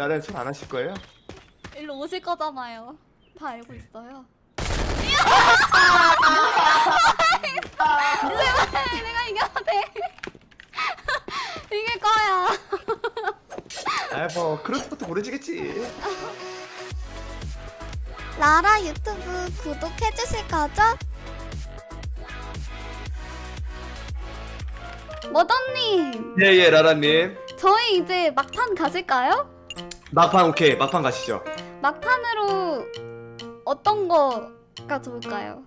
나는 손안 하실 거예요? 일로 오실 거잖아요. 다 알고 있어요. 제발 내가 이겨야 돼. 이길 거야. 아뭐 그런 것도 모르시겠지. 라라 유튜브 구독해 주실 거죠? 머더님, 예예 라라님. 저희 이제 막판 가실까요? 막판 오케이 막판 가시죠. 막판으로 어떤 거가 좋을까요?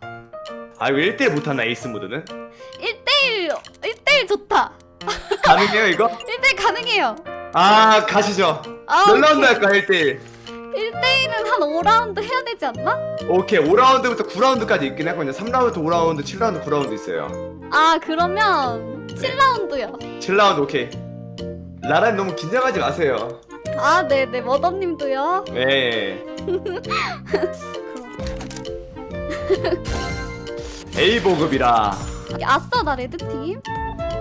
아왜 1대1 못하나 에이스 모드는? 1대1, 1대1 좋다. 가능해요 이거? 1대1 가능해요. 아 가시죠. 아, 몇 라운드. 할까 1대1? 1대1은 한 5라운드 해야 되지 않나? 오케이 5라운드부터 9라운드까지 있긴 하거든요. 3라운드, 5라운드, 7라운드, 9라운드 있어요. 아, 그러면 7라운드요. 7라운드 오케이. 라라님 너무 긴장하지 마세요. 아, 네 네. 머더님도요. 네. 그럼. A 보급이라. 아싸, 나 레드팀.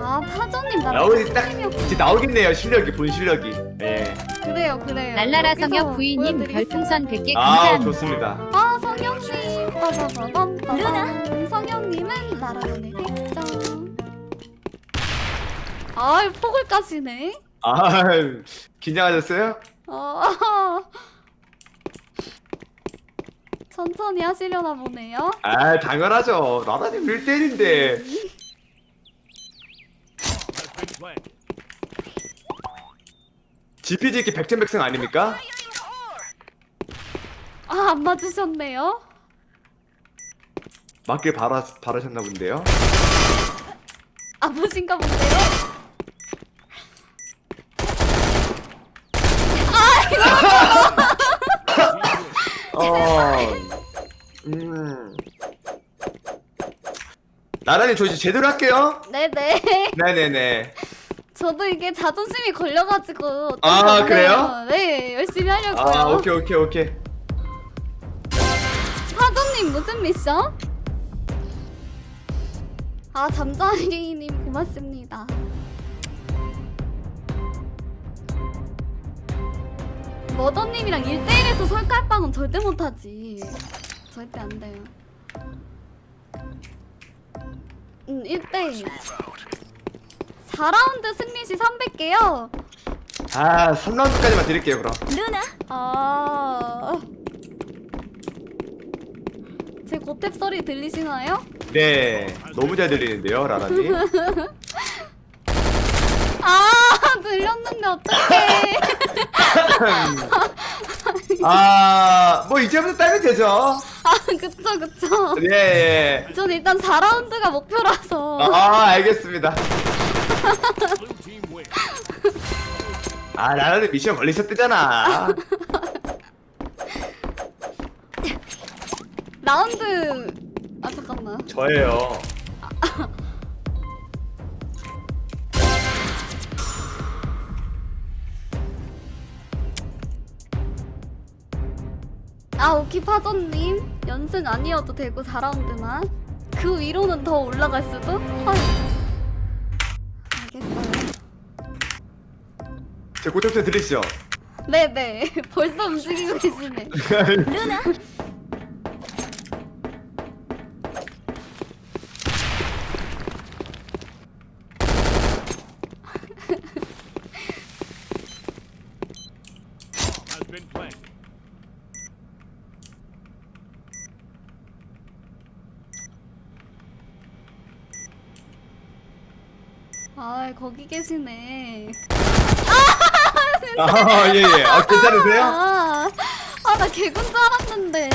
아, 파전님 나 나오기 딱 레드팀이었 이제 나오겠네요 실력이 본 실력이. 네. 그래요, 그래요. 날라라 여기서 성혁 부인님 보여드리겠습니다. 별풍선 100개 아 감사합니다. 좋습니다. 아, 성혁님. 빠바바밤, 빠밤. 성혁님은 나라로네 100점. 아, 폭을 까시네. 아 긴장하셨어요? 어. 천천히 하시려나 보네요. 아 당연하죠. 라라님 1대1인데. GPG기 백전백승 아닙니까? 아, 안 맞으셨네요. 맞길 바라, 바라셨나 본데요. 아프신가 본데요? 어. 음. 나란히 저 이제 제대로 할게요. 네네. 네네네. 저도 이게 자존심이 걸려가지고. 아. 그래요? 네, 열심히 하려고요. 아 오케이 오케이 오케이. 사장님 무슨 미션? 아 잠자리님 고맙습니다. 머더님이랑 1대1에서 설깔빵은 절대 못하지. 절대 안 돼요. 음, 1대1. 4라운드 승리시 300개요. 아 3라운드까지만 드릴게요 그럼. 아. 제 고탭 소리 들리시나요? 네 너무 잘 들리는데요 라라님. 아 들렸는데 어떡해 아 뭐 이제부터 따면 되죠. 아 그쵸 그쵸 예. 예. 전 일단 4라운드가 목표라서 아 알겠습니다. 아 라라님 미션 걸리셨대잖아. 라운드 아 잠깐만 저예요. 아 오키파전님. 연승 아니어도 되고 4라운드만. 그 위로는 더 올라갈 수도? 헐. 알겠어요. 제 고점수 들리시죠? 네네. 벌써 움직이고 계시네. has been planted. 아 거기 계시네 아 예 예. 아 괜찮으세요? 아나 개군 줄 알았는데.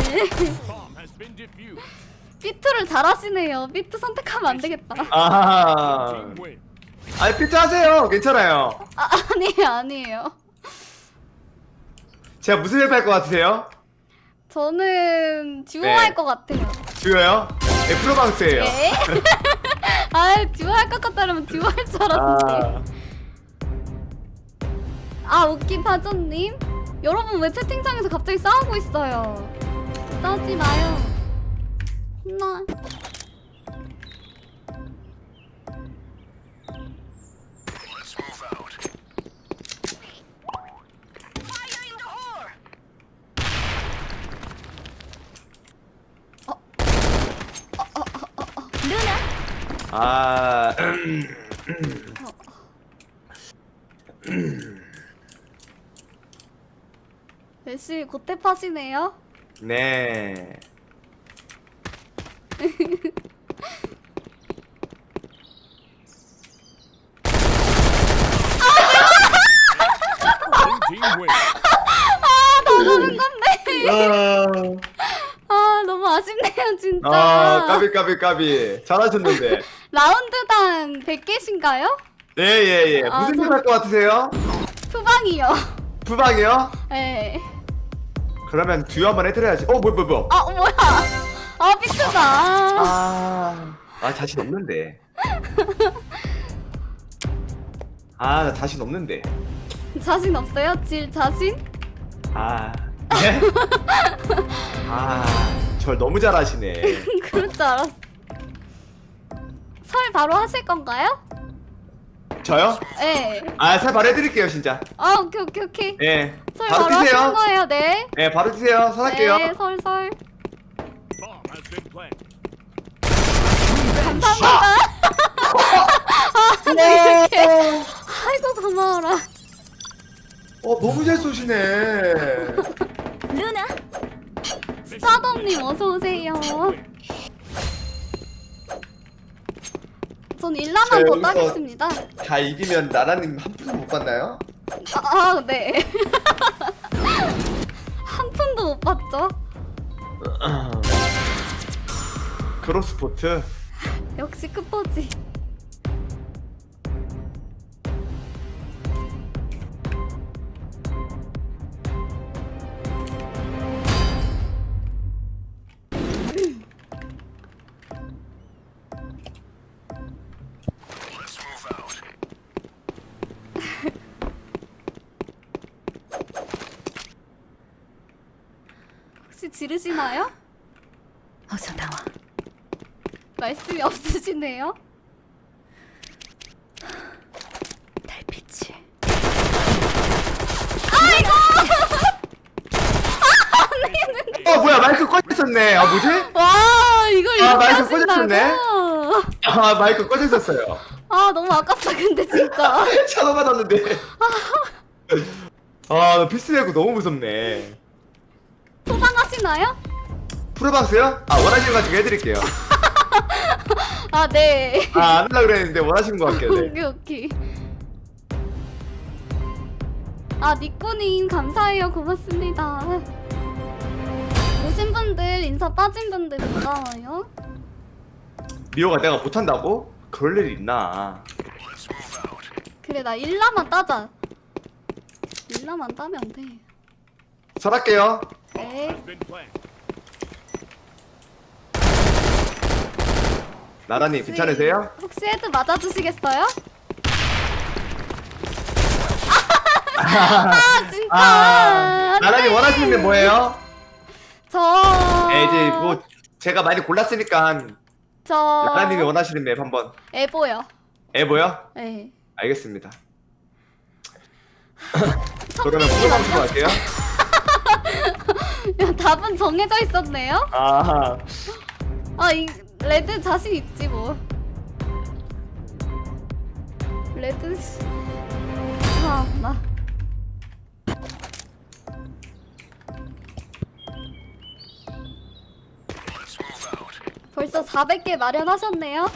비트를 잘하시네요 비트 선택하면 안 되겠다 아. 아니 피자 하세요. 괜찮아요. 아, 아니에요 아니에요 제가 무슨 헬프 할것 같으세요? 저는 듀오 네. 할 것 같아요 듀오요? 네, 프로방스예요. 네? 아 듀오 할것 같다면 듀오 할 줄 알았는데. 아, 아 웃긴 파전님. 여러분 왜 채팅창에서 갑자기 싸우고 있어요? 싸우지 마요. 혼나 아, 열심히 고탭하시네요. 네. Blue team wins. 다른 건데. 아, 아 아쉽네요 진짜. 아, 까비 까비 까비. 잘하셨는데. 라운드당 100개신가요? 네, 예, 예. 아, 무슨 저- 일할것 같으세요? 후방이요. 부방이요? 네. 그러면 듀오 한번 해드려야지. 어, 뭐, 뭐, 뭐. 아 뭐야? 아 삐트다. 아, 아 자신 없는데. 아, 나 자신 없는데. 자신 없어요? 질 자신? 아, 네? 아, 절 너무 잘하시네. 그럴 줄 알았어. 설 바로 하실 건가요? 저요? 네. 아, 살 바로 해드릴게요, 진짜. 아 오케이 오케이 오케이. 예. 설 바로 바로 하시는 뛰세요. 거예요, 네. 예, 바로 뛰세요. 선할게요. 네, 설 설. Bomb has been planted. 감사합니다. 아, 네, 이렇게. 아이고 고마워라. 어, 너무 잘 쏘시네. 루나 사dom님 어서 오세요. 전저 일라만 더 여기서- 따겠습니다. 다 이기면 나라님 한 푼도 못 받나요? 아, 아 네. 한 푼도 못 받죠? 크로스포트. 역시 끝보지. 혹시 지르시나요? 어서 나와 말씀이 없으시네요. 달빛이 어, 뭐야, 마이크 꺼졌었네. 아, 뭐지? 와 이걸 아, 이렇게 마이크 하신다고? 꺼졌었네. 아, 마이크 꺼졌었어요. 아 너무 아깝다 근데 진짜 차도 받았는데. 아, 나 피스 내고 너무 무섭네. 소방하시나요? 프로박스요? 아, 원하시는 거 지금 해드릴게요. 아 네. 아, 안 하려고 그랬는데 원하시는 거 같아요. 네. 오케이 오케이. 아 니꾸님 감사해요 고맙습니다. 오신 분들 인사 빠진 분들 고마워요. 미호가 내가 못한다고? 그럴 일이 있나. 그래 나 일라만 따자. 일라만 따면 돼. 설할게요. 네. Been planted. 나라님, 괜찮으세요? 혹시 헤드 맞아주시겠어요? 아 진짜. 아, 나라님 안 돼. 원하시는 게 뭐예요? 저. 네, 이제 뭐 제가 많이 골랐으니까 저. 나라님이 원하시는 맵 한번 에보요. 해보요? 네. 알겠습니다. 그러면 프로방송 할게요. 야, 답은 정해져 있었네요. 아, 아, 이 레드 자신 있지 뭐. 레드. 씨. 아, 나. 벌써 400개 마련하셨네요.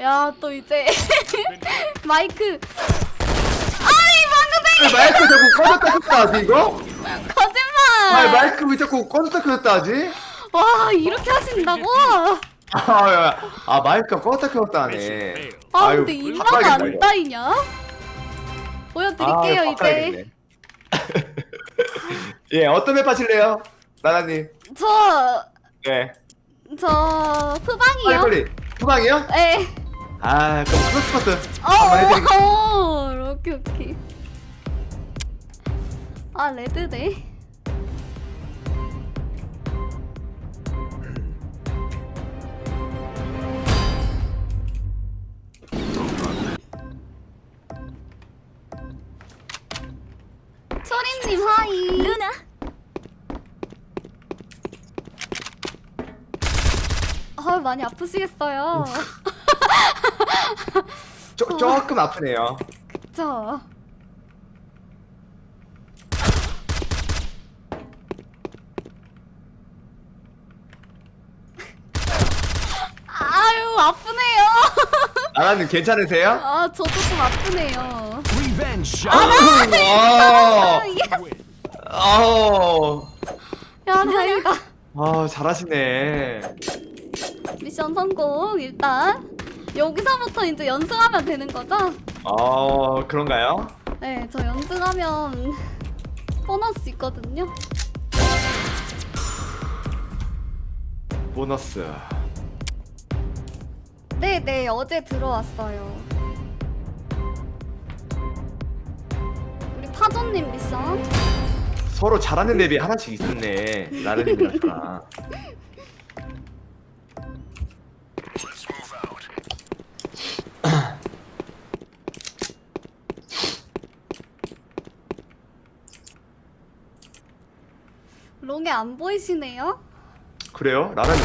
야, 또 이제 마이크. 아이, 방금 마이크 자꾸 꺼졌다 켰다 하지 이거? 아, 마이크 왜 자꾸 꺼졌다 켰다 하지? 와, 이렇게 하신다고? 아, 야, 아 마이크가 꺼졌다 켰다 하네. 아, 아유, 근데 바꿔야겠다, 안 이거. 따이냐? 보여드릴게요, 아, 이제. 바꿔야겠네. 예, 어떤 맵 하실래요? 나나님. 저, 네. 저, 빨리 후방이요. 빨리. 후방이요? 에. 아, 그럼 크로스커트 한번 해드릴게요. 어, 어, 오케이, 오케이. 아, 레드네. 많이 아프시겠어요. 쪼, 조금 아프네요. 그쵸? 아유 아프네요. 나라님 괜찮으세요? 아 저도 좀 아프네요. Revenge 아, shot. 아, Win. 아우. 야 다행이다. 아, 잘하시네. 미션 성공 일단 여기서부터 이제 연승하면 되는 거죠? 어, 그런가요? 네, 저 연승하면 보너스 있거든요. 보너스. 네, 네, 어제 들어왔어요. 우리 파도님 미션. 서로 잘하는 랩이 하나씩 있었네. 나른이랑 저랑. 롱에 안 보이시네요? 그래요? 나란히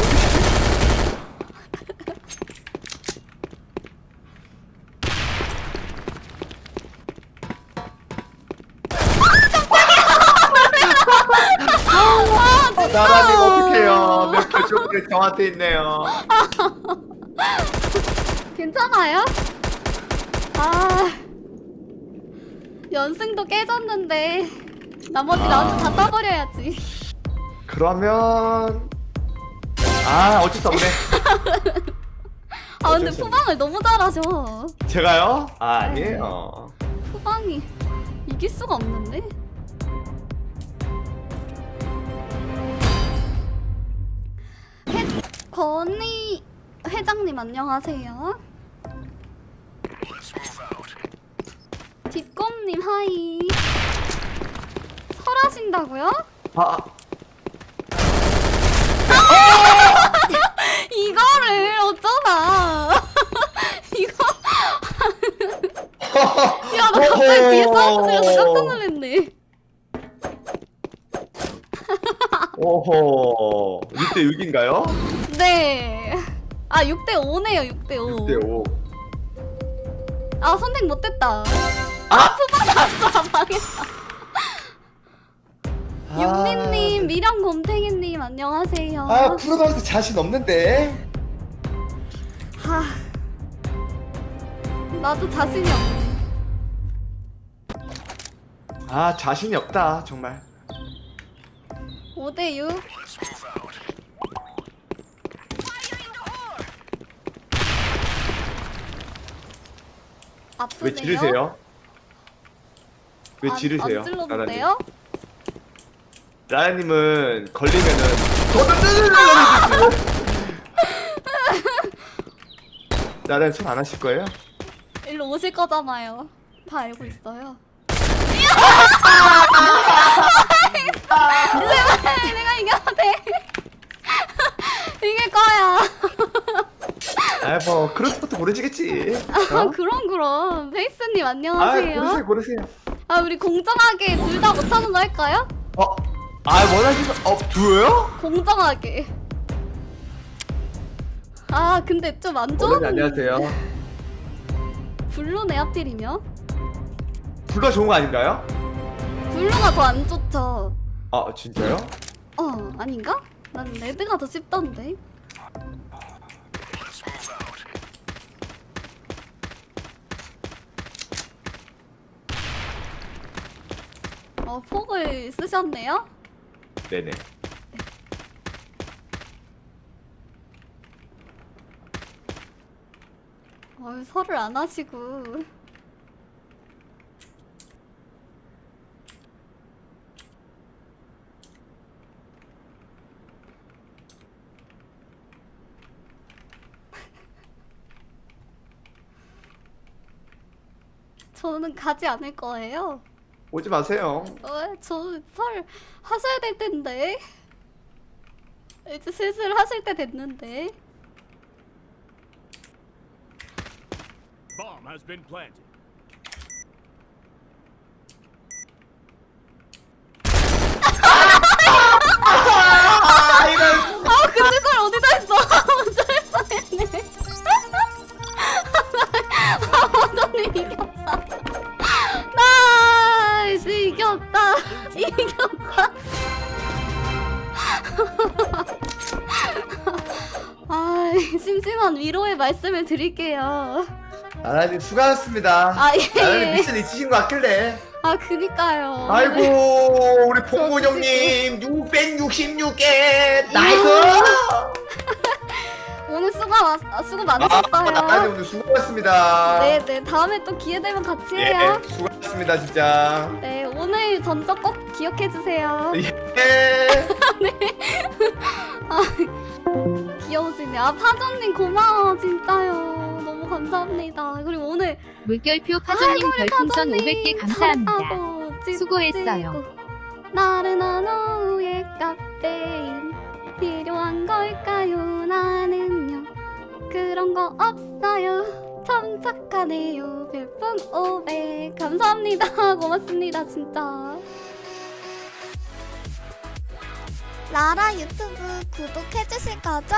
아, 어떡해요? 표쪽이 저한테 있네요. 괜찮아요? 아. 연승도 깨졌는데 나머지 아. 라운드 다 따버려야지. 그러면 아 어쩔 수 없네. 아 근데 어쩔 수 없네. 후방을 너무 잘하셔. 제가요? 아 아니에요. 후방이 이길 수가 없는데? 회, 건희 회장님 안녕하세요. 뒷검님 하이. 설하신다고요? 아 이거를 어쩌나? 이거 야 나 사운드 들려서 깜짝 놀랐네. 오호 6대 6인가요? 네. 아 6대 5네요 6대 5. 6대 5. 아 선택 못했다. 아! 뽑아놨어 망했다. 윤미님, 미령 곰탱이님 안녕하세요. 아 프로가면서 자신 없는데. 하... 나도 자신이 없네. 아 자신이 없다 정말. 5대 6. 아프세요? 왜 지르세요? 왜 안- 지르세요? 안 찔렀는데요? 라야님은 걸리면은 나는 손안 하실 거예요? 일로 오실 거잖아요. 다 알고 있어요. 제발 내가 이겨야 돼. 이길 거야. 아뭐 그런 것도 모르시겠지. 아 어? 그럼 그럼 베이스님 아 안녕하세요. 고르세요 고르세요. 아 우리 공정하게 둘 다 못하는 거 할까요? 어? 아 원하시는 어 두요? 공정하게. 아 근데 좀 안 좋은 어머니 안녕하세요. 블루네 하필이면 불가 좋은 거 아닌가요? 블루가 더 안 좋죠. 아 진짜요? 어 아닌가? 난 레드가 더 쉽던데. 어 폭을 쓰셨네요. 네네. 어 설을 안 하시고. 저는 가지 않을 거예요. 오지 마세요. 어, 왜? 저설 하셔야 될 텐데. 이제 슬슬 하실 때 됐는데. 범 has been planted. 아, 이런. 아 근데 어디다 했어? 먼저 했어야 했네. 아, 완전히 이겼다. 이겼다 아 심심한 위로의 말씀을 드릴게요 나라님 수고하셨습니다. 아 나라님 예. 미션 있으신 거 같길래. 아 그니까요 아이고 우리 봉곤 저 형님 666개 나이스. 오늘 수고 많 아, 수고 아, 나라님 많으셨어요 오늘 수고하셨습니다. 네 네 다음에 또 기회 되면 같이 예, 해요 수고하셨습니다 진짜. 네 오늘 전적 꼭 기억해 주세요 예. 귀여우시네 아 파전님 고마워 진짜요 너무 감사합니다 그리고 오늘 물결표 파전님 별풍선 파전님 500개 감사합니다. 잘했다고 찝 수고했어요. 나른한 오후에 카페인 필요한 걸까요 나는요 그런 거 없어요. 참 착하네요. 별풍 500 감사합니다. 고맙습니다 진짜. 라라 유튜브 구독해주실 거죠?